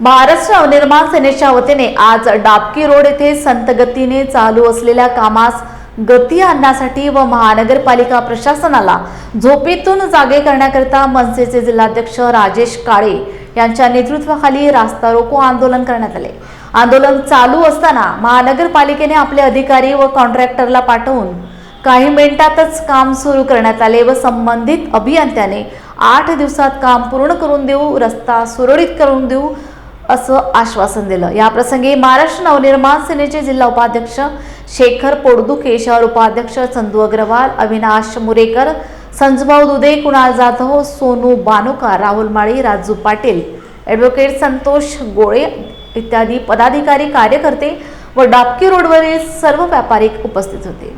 महाराष्ट्र नवनिर्माण सेनेच्या वतीने आज डाबकी रोड येथे संत गतीने चालू असलेल्या कामास गती आणण्यासाठी व महानगरपालिका प्रशासनाला झोपेतून जागे करण्याकरिता मनसेचे जिल्हाध्यक्ष राजेश काळे यांच्या नेतृत्वाखाली रास्ता रोको आंदोलन करण्यात आले. आंदोलन चालू असताना महानगरपालिकेने आपले अधिकारी व कॉन्ट्रॅक्टरला पाठवून काही मिनिटातच काम सुरू करण्यात आले व संबंधित अभियंत्याने आठ दिवसात काम पूर्ण करून देऊ रस्ता सुरळीत करून देऊ असं आश्वासन दिलं. या प्रसंगी महाराष्ट्र नवनिर्माण सेनेचे जिल्हा उपाध्यक्ष शेखर पोडदुके शहर उपाध्यक्ष चंदू अग्रवाल अविनाश मुरेकर संजभाऊ दुधे कुणाल जाधव सोनू बानुका राहुल माळी राजू पाटील ॲडव्होकेट संतोष गोळे इत्यादी पदाधिकारी कार्यकर्ते व डाबकी रोडवरील सर्व व्यापारी उपस्थित होते.